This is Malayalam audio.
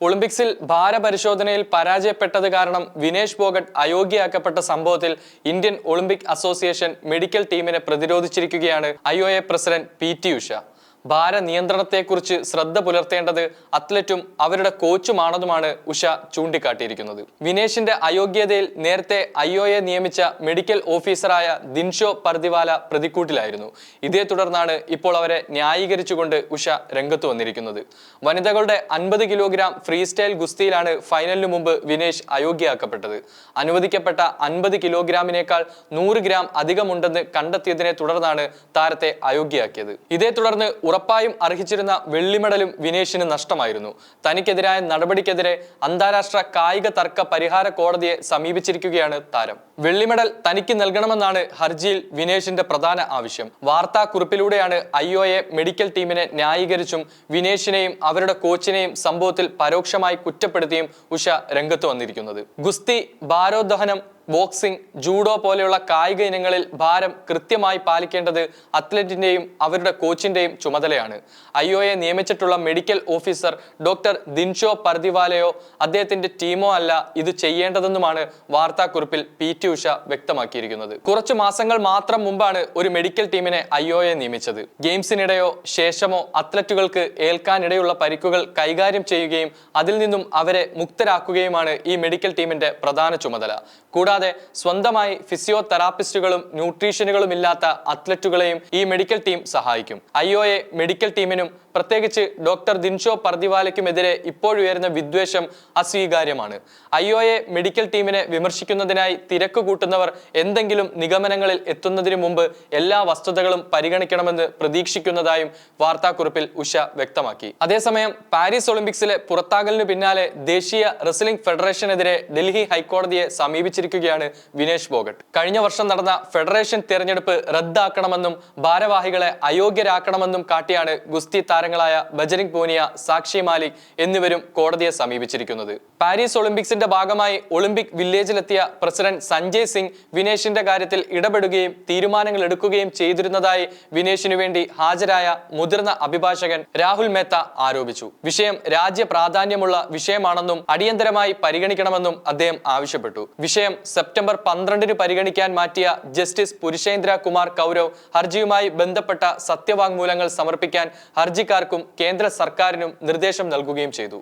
ഒളിമ്പിക്സിൽ ഭാരപരിശോധനയിൽ പരാജയപ്പെട്ടത് കാരണം വിനേഷ് ഫോഗട്ട് അയോഗ്യയാക്കപ്പെട്ട സംഭവത്തിൽ ഇന്ത്യൻ ഒളിമ്പിക് അസോസിയേഷൻ മെഡിക്കൽ ടീമിനെ പ്രതിരോധിച്ചിരിക്കുകയാണ് I president P T Usha. ഭാര നിയന്ത്രണത്തെക്കുറിച്ച് ശ്രദ്ധ പുലർത്തേണ്ടത് അത്ലറ്റും അവരുടെ കോച്ചുമാണെന്നുമാണ് ഉഷ ചൂണ്ടിക്കാട്ടിയിരിക്കുന്നത്. വിനേഷിന്റെ അയോഗ്യതയിൽ നേരത്തെ ഐ എ നിയമിച്ച മെഡിക്കൽ ഓഫീസറായ ദിൻഷോ പർദിവാല പ്രതിക്കൂട്ടിലായിരുന്നു. ഇതേ തുടർന്നാണ് ഇപ്പോൾ അവരെ ന്യായീകരിച്ചുകൊണ്ട് ഉഷ രംഗത്ത് വന്നിരിക്കുന്നത്. വനിതകളുടെ അൻപത് കിലോഗ്രാം ഫ്രീ സ്റ്റൈൽ ഗുസ്തിയിലാണ് ഫൈനലിനു മുമ്പ് വിനേഷ് അയോഗ്യയാക്കപ്പെട്ടത്. അനുവദിക്കപ്പെട്ട അൻപത് കിലോഗ്രാമിനേക്കാൾ നൂറ് ഗ്രാം അധികമുണ്ടെന്ന് കണ്ടെത്തിയതിനെ തുടർന്നാണ് താരത്തെ അയോഗ്യയാക്കിയത്. ഇതേ തുടർന്ന് ഉറപ്പായും അർഹിച്ചിരുന്ന വെള്ളിമെഡലും വിനേഷിന് നഷ്ടമായിരുന്നു. തനിക്കെതിരായ നടപടിക്കെതിരെ അന്താരാഷ്ട്ര കായിക തർക്ക പരിഹാര കോടതിയെ സമീപിച്ചിരിക്കുകയാണ് താരം. വെള്ളിമെഡൽ തനിക്ക് നൽകണമെന്നാണ് ഹർജിയിൽ വിനേഷിന്റെ പ്രധാന ആവശ്യം. വാർത്താക്കുറിപ്പിലൂടെയാണ് ഐ ഒ എ മെഡിക്കൽ ടീമിനെ ന്യായീകരിച്ചും വിനേഷിനെയും അവരുടെ കോച്ചിനെയും സംഭവത്തിൽ പരോക്ഷമായി കുറ്റപ്പെടുത്തിയും ഉഷ രംഗത്ത് വന്നിരിക്കുന്നത്. ഗുസ്തി ഭാരോദ്വഹനം ബോക്സിംഗ് ജൂഡോ പോലെയുള്ള കായിക ഇനങ്ങളിൽ ഭാരം കൃത്യമായി പാലിക്കേണ്ടത് അത്ലറ്റിന്റെയും അവരുടെ കോച്ചിന്റെയും ചുമതലയാണ്. ഐ ഒ എ നിയമിച്ചിട്ടുള്ള മെഡിക്കൽ ഓഫീസർ ഡോക്ടർ ദിൻഷോ പർദിവാലയോ അദ്ദേഹത്തിന്റെ ടീമോ അല്ല ഇത് ചെയ്യേണ്ടതെന്നുമാണ് വാർത്താക്കുറിപ്പിൽ പി ടി ഉഷ വ്യക്തമാക്കിയിരിക്കുന്നത്. കുറച്ചു മാസങ്ങൾ മാത്രം മുമ്പാണ് ഒരു മെഡിക്കൽ ടീമിനെ ഐ ഒ എ നിയമിച്ചത്. ഗെയിംസിനിടയോ ശേഷമോ അത്ലറ്റുകൾക്ക് ഏൽക്കാനിടയുള്ള പരിക്കുകൾ കൈകാര്യം ചെയ്യുകയും അതിൽ നിന്നും അവരെ മുക്തരാക്കുകയുമാണ് ഈ മെഡിക്കൽ ടീമിന്റെ പ്രധാന ചുമതല. കൂടാതെ സ്വന്തമായി ഫിസിയോതെറാപ്പിസ്റ്റുകളും ന്യൂട്രീഷനുകളും ഇല്ലാത്ത അത്ലറ്റുകളെയും ഈ മെഡിക്കൽ ടീം സഹായിക്കും. ഐ ഒ എ മെഡിക്കൽ ടീമിനും പ്രത്യേകിച്ച് ഡോക്ടർ ദിൻഷോ പർദിവാലയ്ക്കുമെതിരെ ഇപ്പോഴുയരുന്ന വിദ്വേഷം അസ്വീകാര്യമാണ്. ഐ ഒ എ മെഡിക്കൽ ടീമിനെ വിമർശിക്കുന്നതിനായി തിരക്ക് കൂട്ടുന്നവർ എന്തെങ്കിലും നിഗമനങ്ങളിൽ എത്തുന്നതിന് മുമ്പ് എല്ലാ വസ്തുതകളും പരിഗണിക്കണമെന്ന് പ്രതീക്ഷിക്കുന്നതായും വാർത്താക്കുറിപ്പിൽ ഉഷ വ്യക്തമാക്കി. അതേസമയം പാരീസ് ഒളിമ്പിക്സിലെ പുറത്താകലിനു പിന്നാലെ ദേശീയ റെസ്ലിംഗ് ഫെഡറേഷനെതിരെ ഡൽഹി ഹൈക്കോടതിയെ സമീപിച്ചിരിക്കുകയാണ് വിനേഷ് ഫോഗട്ട് കഴിഞ്ഞ വർഷം നടന്ന ഫെഡറേഷൻ തിരഞ്ഞെടുപ്പ് റദ്ദാക്കണമെന്നും ഭാരവാഹികളെ അയോഗ്യരാക്കണമെന്നും കാട്ടിയാണ് ഗുസ്തി താരങ്ങളായ ബജരിംഗ് പൂനിയ സാക്ഷി മാലിക് എന്നിവരും കോടതിയെ സമീപിച്ചിരിക്കുന്നത്. പാരീസ് ഒളിമ്പിക്സിന്റെ ഭാഗമായി ഒളിമ്പിക് വില്ലേജിലെത്തിയ പ്രസിഡന്റ് സഞ്ജയ് സിംഗ് വിനേഷിന്റെ കാര്യത്തിൽ ഇടപെടുകയും തീരുമാനങ്ങൾ എടുക്കുകയും ചെയ്തിരുന്നതായി വിനേഷിനു വേണ്ടി ഹാജരായ മുതിർന്ന അഭിഭാഷകൻ രാഹുൽ മേത്ത ആരോപിച്ചു. വിഷയം രാജ്യ പ്രാധാന്യമുള്ള വിഷയമാണെന്നും അടിയന്തരമായി പരിഗണിക്കണമെന്നും അദ്ദേഹം ആവശ്യപ്പെട്ടു. വിഷയം സെപ്റ്റംബർ പന്ത്രണ്ടിന് പരിഗണിക്കാൻ മാറ്റിയ ജസ്റ്റിസ് പുരുഷേന്ദ്ര കുമാർ കൗരവ് ഹർജിയുമായി ബന്ധപ്പെട്ട സത്യവാങ്മൂലങ്ങൾ സമർപ്പിക്കാൻ ഹർജിക്കാർക്കും കേന്ദ്ര സർക്കാരിനും നിർദ്ദേശം നൽകുകയും ചെയ്തു.